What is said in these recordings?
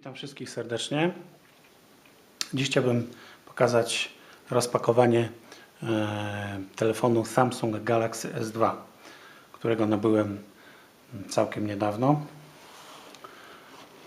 Witam wszystkich serdecznie. Dziś chciałbym pokazać rozpakowanie e, telefonu Samsung Galaxy S2, którego nabyłem całkiem niedawno.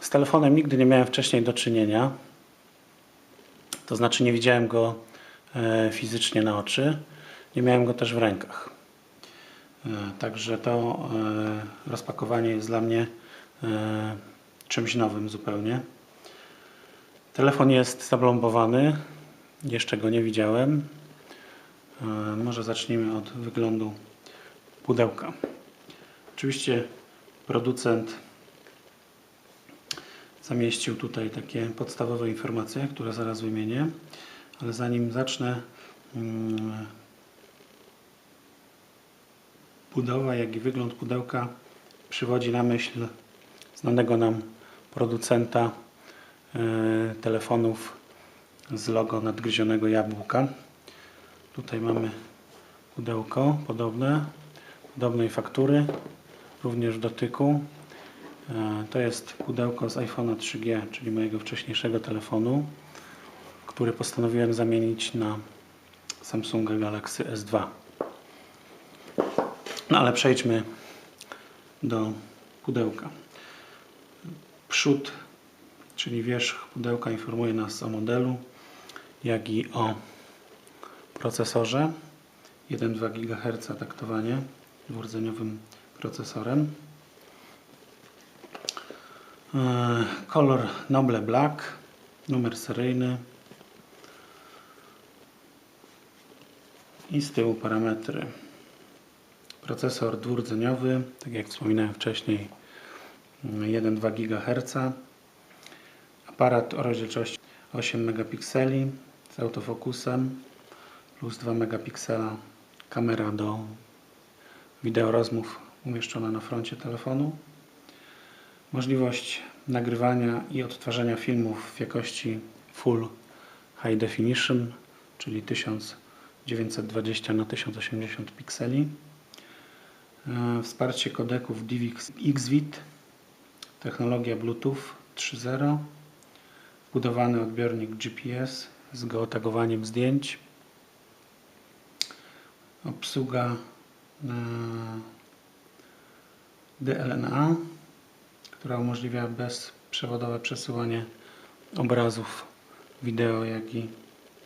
Z telefonem nigdy nie miałem wcześniej do czynienia. To znaczy nie widziałem go e, fizycznie na oczy. Nie miałem go też w rękach. E, Także to rozpakowanie jest dla mnie czymś nowym zupełnie. Telefon jest zablombowany. Jeszcze go nie widziałem. E, Może zacznijmy od wyglądu pudełka. Oczywiście producent zamieścił tutaj takie podstawowe informacje, które zaraz wymienię, ale zanim zacznę, mm, budowa, jak i wygląd pudełka przywodzi na myśl znanego nam producenta e, telefonów z logo nadgryzionego jabłka. Tutaj mamy pudełko podobne, podobnej faktury, również w dotyku. E, To jest pudełko z iPhone'a 3G, czyli mojego wcześniejszego telefonu, który postanowiłem zamienić na Samsunga Galaxy S2. No ale przejdźmy do pudełka. Przód, czyli wierzch pudełka informuje nas o modelu, jak i o procesorze. 1,2 GHz taktowanie dwurdzeniowym procesorem. E, Kolor Noble Black, numer seryjny i z tyłu parametry. Procesor dwurdzeniowy, tak jak wspominałem wcześniej, 1,2 GHz. Aparat o rozdzielczości 8 megapikseli z autofokusem plus 2 megapiksela kamera do wideorozmów umieszczona na froncie telefonu. Możliwość nagrywania i odtwarzania filmów w jakości Full High Definition, czyli 1920 na 1080 pikseli. E, Wsparcie kodeków DivX XVIT, technologia Bluetooth 3.0, wbudowany odbiornik GPS z geotagowaniem zdjęć, obsługa e, DLNA, która umożliwia bezprzewodowe przesyłanie obrazów, wideo, jak i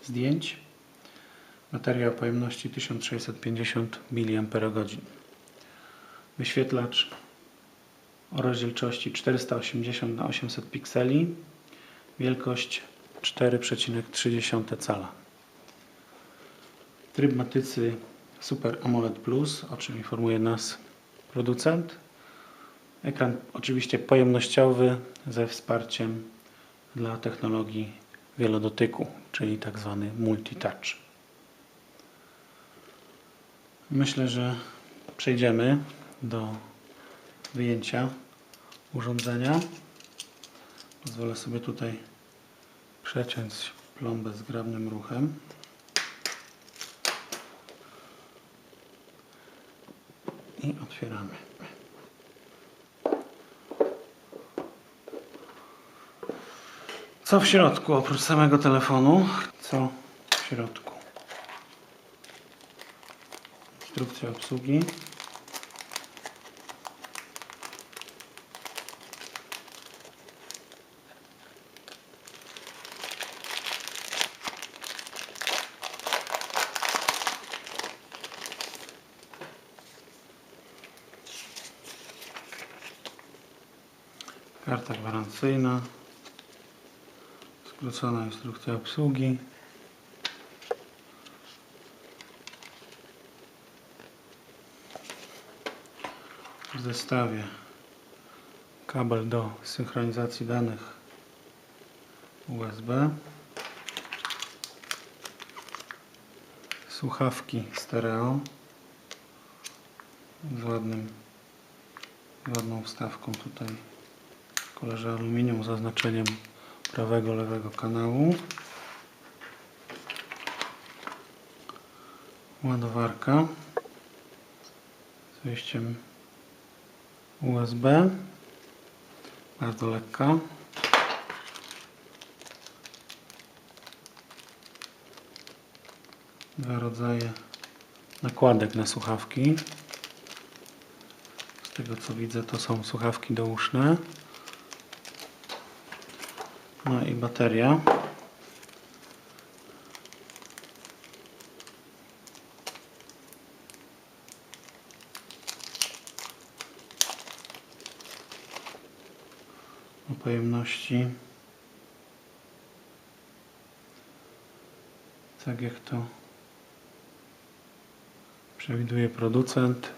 zdjęć. Bateria o pojemności 1650 mAh. Wyświetlacz o rozdzielczości 480 na 800 pikseli, wielkość 4,3 cala. Tryb matycy Super AMOLED Plus, o czym informuje nas producent. Ekran oczywiście pojemnościowy ze wsparciem dla technologii wielodotyku, czyli tak zwany multi-touch. Myślę, że przejdziemy do wyjęcia urządzenia. Pozwolę sobie tutaj przeciąć plombę zgrabnym ruchem. I otwieramy. Co w środku oprócz samego telefonu? Co w środku? Instrukcja obsługi. Karta gwarancyjna. Skrócona instrukcja obsługi. W zestawie kabel do synchronizacji danych USB. Słuchawki stereo z ładnym, ładną wstawką tutaj kolorze aluminium zaznaczeniem prawego, lewego kanału. Ładowarka z wyjściem USB, bardzo lekka. Dwa rodzaje nakładek na słuchawki. Z tego co widzę to są słuchawki douszne. No i bateria. O pojemności tak jak to przewiduje producent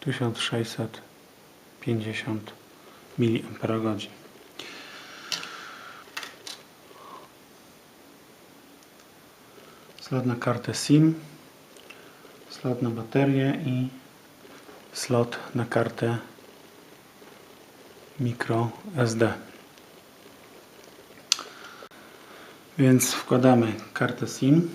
1650 mAh slot na kartę SIM slot na baterię i slot na kartę micro SD więc wkładamy kartę SIM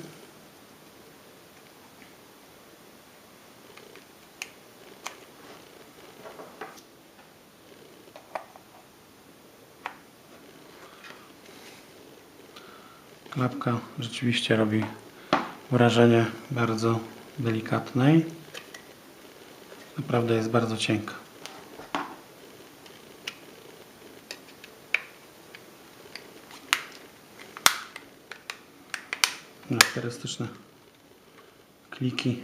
klapka rzeczywiście robi wrażenie bardzo delikatnej. Naprawdę jest bardzo cienka. Charakterystyczne kliki.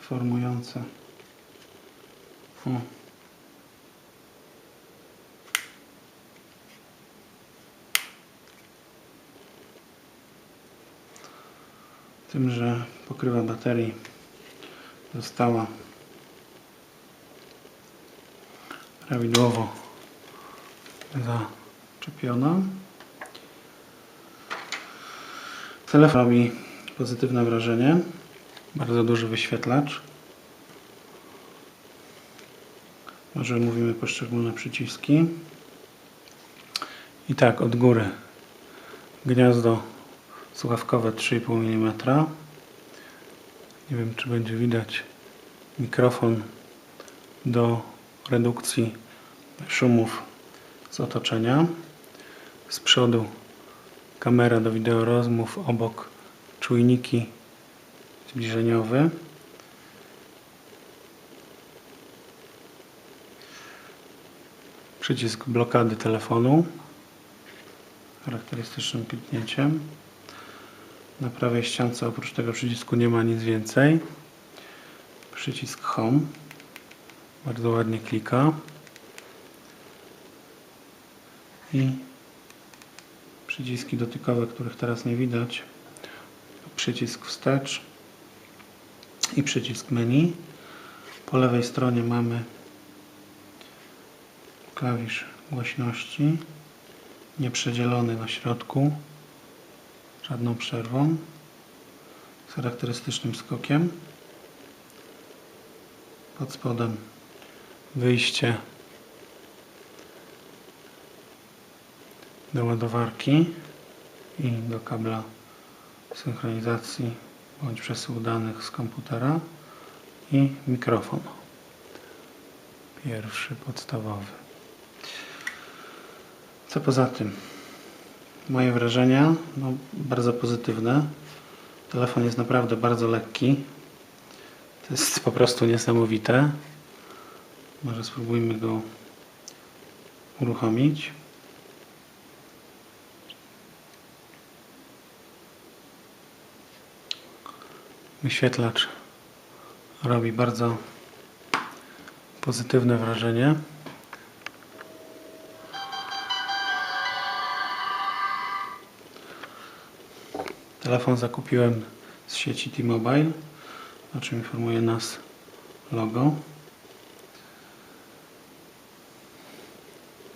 Formujące o. tym, że pokrywa baterii została prawidłowo zaczepiona. Telefon robi pozytywne wrażenie. Bardzo duży wyświetlacz. Może mówimy poszczególne przyciski. I tak, od góry gniazdo słuchawkowe 3,5 mm. Nie wiem, czy będzie widać mikrofon do redukcji szumów z otoczenia. Z przodu kamera do wideo rozmów, obok czujniki zbliżeniowe. Przycisk blokady telefonu charakterystycznym kliknięciem. Na prawej ściance oprócz tego przycisku nie ma nic więcej. Przycisk Home bardzo ładnie klika i przyciski dotykowe, których teraz nie widać. Przycisk wstecz i przycisk menu. Po lewej stronie mamy klawisz głośności nieprzedzielony na środku żadną przerwą z charakterystycznym skokiem. Pod spodem wyjście do ładowarki i do kabla synchronizacji bądź przesyłu danych z komputera i mikrofon. Pierwszy podstawowy. Co poza tym moje wrażenia no, bardzo pozytywne. Telefon jest naprawdę bardzo lekki. To jest po prostu niesamowite. Może spróbujmy go uruchomić. Wyświetlacz robi bardzo pozytywne wrażenie. Telefon zakupiłem z sieci T-Mobile, o czym informuje nas logo.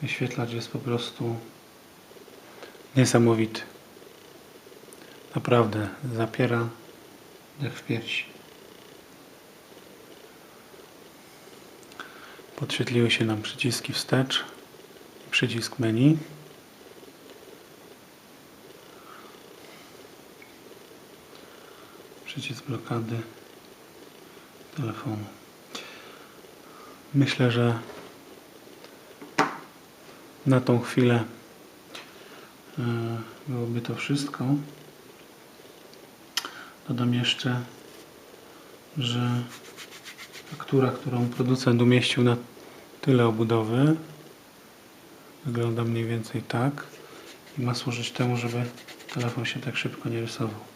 Wyświetlacz jest po prostu niesamowity. Naprawdę zapiera dech w piersi. Podświetliły się nam przyciski wstecz przycisk menu. Przycisk blokady telefonu. Myślę, że Na tą chwilę e, byłoby to wszystko. Dodam jeszcze, że faktura, którą producent umieścił na tyle obudowy, wygląda mniej więcej tak i ma służyć temu, żeby telefon się tak szybko nie rysował.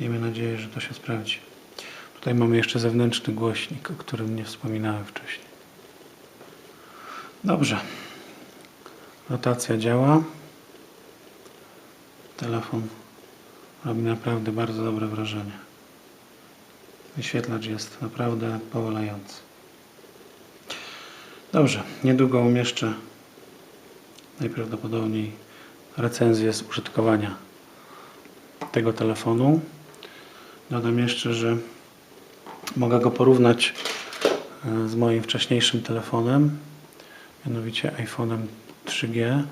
Miejmy nadzieję, że to się sprawdzi. Tutaj mamy jeszcze zewnętrzny głośnik, o którym nie wspominałem wcześniej. Dobrze. Rotacja działa. Telefon robi naprawdę bardzo dobre wrażenie. Wyświetlacz jest naprawdę powalający. Dobrze, niedługo umieszczę najprawdopodobniej recenzję z użytkowania tego telefonu. Dodam jeszcze, że mogę go porównać e, z moim wcześniejszym telefonem, mianowicie iPhone'em 3G.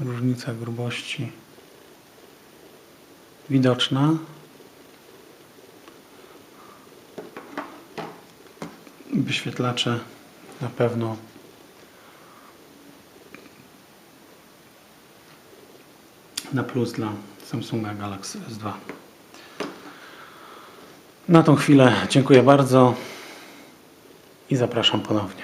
Różnica grubości widoczna. Wyświetlacze na pewno na plus dla Samsunga Galaxy S2. Na tą chwilę dziękuję bardzo i zapraszam ponownie.